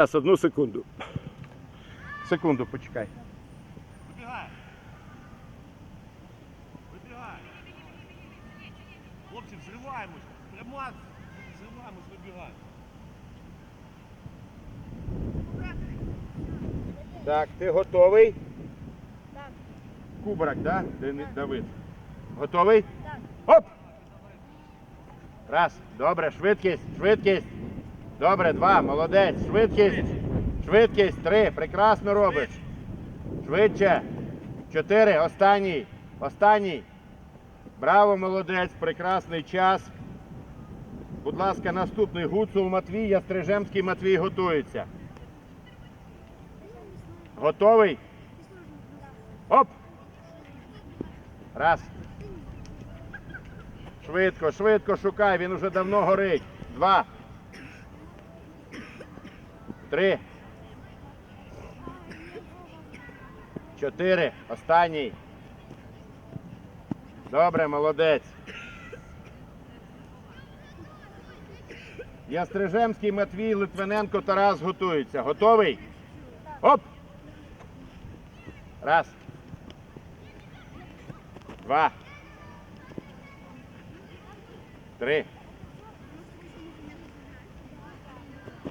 Зараз, одну секунду. Секунду, почекай. Вибігай. Вибігай. Хлопці, взриваємось. Прямо взриваємось, вибігай. Так, ти готовий? Так. Кубрак, да? Дени- Давид. Готовий? Так. Оп! Раз. Добре, швидкість, швидкість. Добре, два, молодець. Швидкість. Швидкість. Три. Прекрасно робиш. Швидше. Чотири. Останній. Останній. Браво, молодець. Прекрасний час. Будь ласка, наступний Гуцул Матвій, Ястрижемський Матвій готується. Готовий? Оп! Раз. Швидко, швидко шукай, він уже давно горить. Два. Три. Чотири. Останній. Добре, молодець. Ястрижемський Матвій, Литвиненко, Тарас готуються. Готовий? Оп! Раз. Два. Три.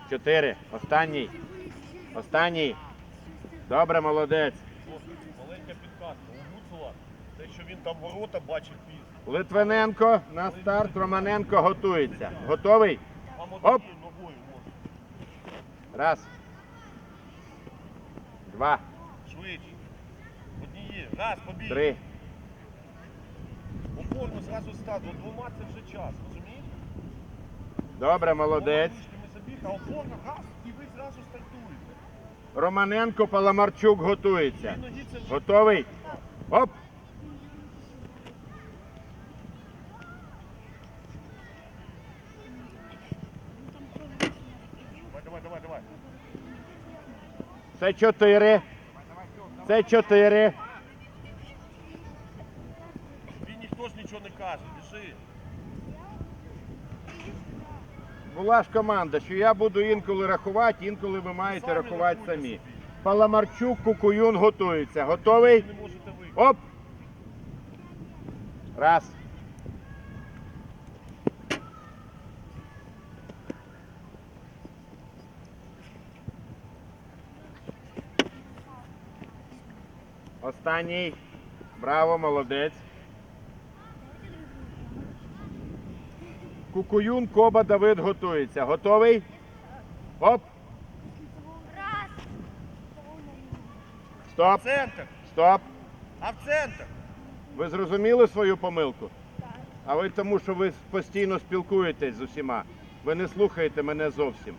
Чотири. Останній. Останній. Добре, молодець. Маленька підказка. У Гуцула, те, що він там ворота бачив пізно. Литвиненко на старт. Романенко готується. Готовий? Оп. Раз. Два. Швидше. Однією. Раз, побіг. Три. Опорно зразу стати. Двома це вже час, розумієш? Добре, молодець. Ручками опорно газ, і ви зразу стартуєте. Романенко Паламарчук готується. Готовий? Оп! Давай, давай, давай. Це чотири. Це чотири. Тобі ніхто ж нічого не каже, біжи. Була ж команда, що я буду інколи рахувати, інколи ви маєте Самі рахувати самі. Паламарчук, Кукуюн готується. Готовий? Оп! Раз. Останній. Браво, молодець. Кукуюн, Коба, Давид готується. Готовий? Оп! Раз. Стоп! Центр. Стоп! А в центр. Ви зрозуміли свою помилку? А ви тому, що ви постійно спілкуєтесь з усіма. Ви не слухаєте мене зовсім.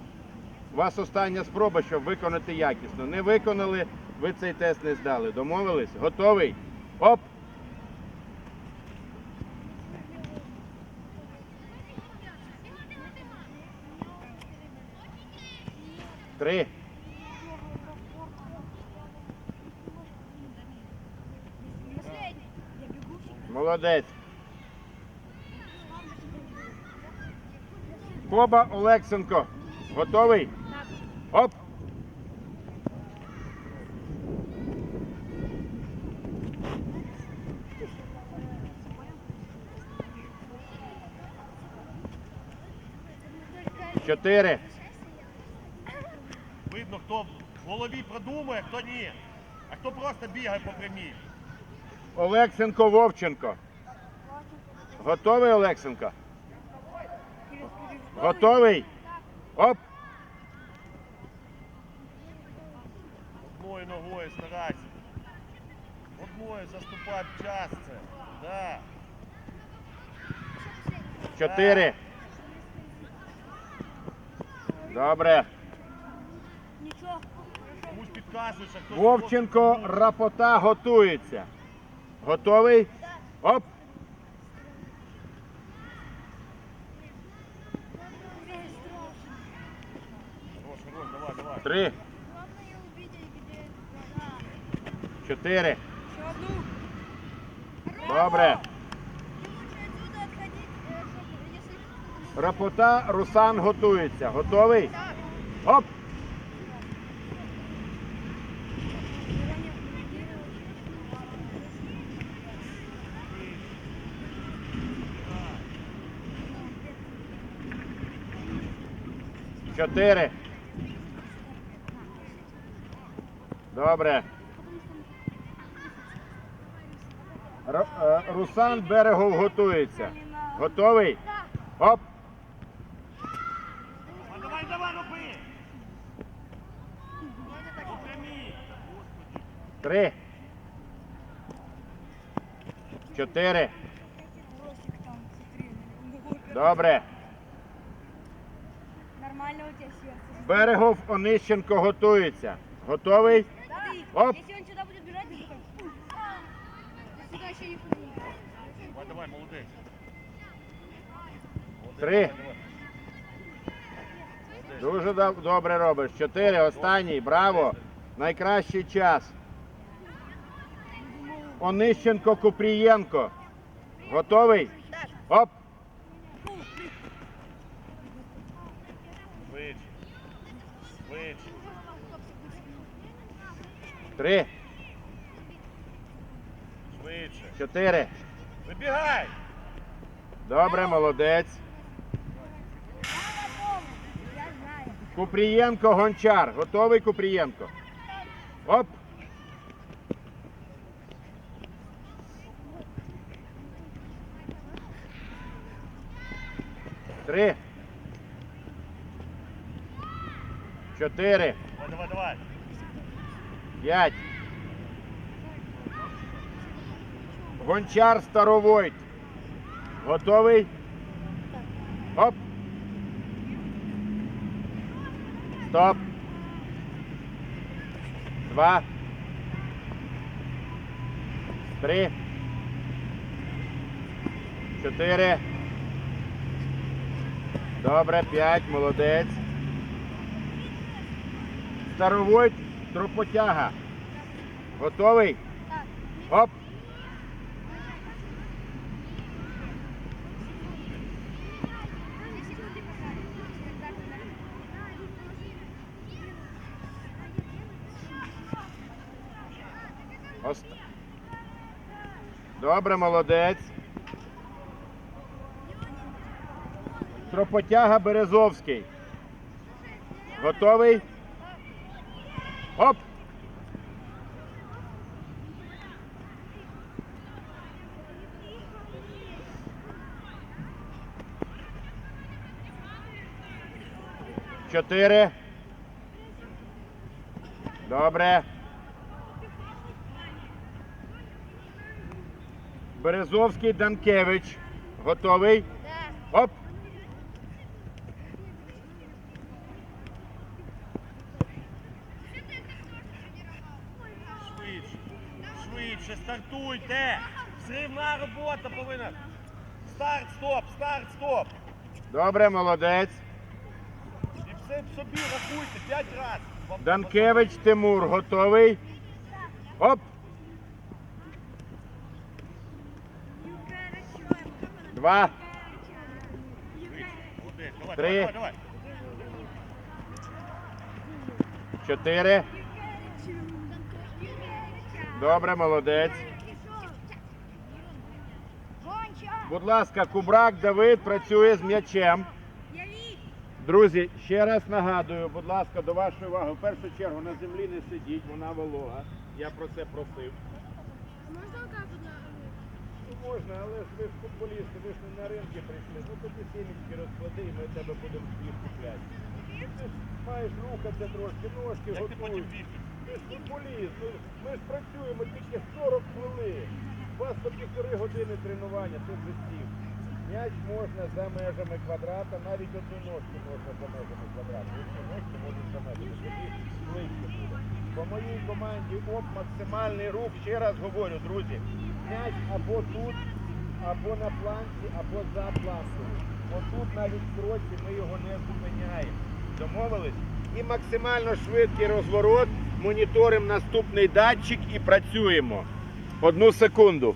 У вас остання спроба, щоб виконати якісно. Не виконали, ви цей тест не здали. Домовились? Готовий? Оп! Три. Молодець. Коба Олексенко. Готовий? Оп! Чотири. Хто в голові продумує, хто ні. А хто просто бігає по прямій. Олексенко Вовченко. Готовий, Олексенко? Готовий? Оп! Одною ногою старайся. Одною заступай в час це. Да. Чотири. Добре. Вовченко просто Рапота готується. Готовий? Оп! Хорош, хорош, давай, давай. Три, Главное увидеть, где глаза. чотири. Еще одну. Добре. Ты лучше отсюда отходить, э, чтобы, если... Рапота Русан готується. Готовий? Оп! Чотири. Добре. Е, Русан Берегов готується. Готовий? Оп! Давай, давай, роби! Ну. Три. Чотири. Добре. Нормально у тебя сердце. Берегов Онищенко готується. Готовий? Смотри, Оп. если он сюда будет бежать. «Ух». Сюда еще не ходил. Давай, давай, молодець. Молодець, Три. Дуже доб- добре робиш. Чотири. Останній. Браво. Найкращий час. Онищенко Купрієнко. Готовий? Оп! Швидше. Швидше. Три. Швидше. Чотири. Вибігай! Добре, молодець. Купрієнко Гончар. Готовий Купрієнко? Оп! Три. Чотири. Давай, давай, давай. П'ять. Гончар Старовойт. Готовий? Оп. Стоп. Два. Три. Чотири. Добре, п'ять, молодець. Старовойт, тропотяга. Готовий? Так. Оп. Ост... Добре, молодець. Тропотяга Березовський. Готовий? Оп! Чотири. Добре. Березовський Данкевич. Готовий? Да. Оп! Швидше. Швидше, стартуйте. Зривна робота повинна. Старт, стоп, старт, стоп. Добре, молодець. І все собі рахуйте, п'ять разів. Данкевич Тимур. Готовий? Оп! Два. Три. Чотири. Добре, молодець. Будь ласка, Кубрак Давид працює з м'ячем. Друзі, ще раз нагадую, будь ласка, до вашої уваги. В першу чергу на землі не сидіть, вона волога. Я про це просив. Можно вот так вот? Ну, Можна, але ж ви ж футболісти, ви ж не на ринки прийшли. Ну тоді сімечки розклади і ми тебе будемо їх купляти. Ти ж маєш рухатися трошки, ножки Як футболіст, ну, ми ж працюємо тільки 40 хвилин. У вас по півтори години тренування, ти вже сів. М'яч можна за межами квадрата, навіть одну ножку можна за межами квадрата. Якщо ножки можуть за межами, тоді ближче буде. По моїй команді ОП максимальний рух, ще раз говорю, друзі. М'яч або тут, або на планці, або за планкою. Отут навіть в кроці ми його не зупиняємо. Домовились? І максимально швидкий розворот, моніторимо наступний датчик і працюємо. Одну секунду.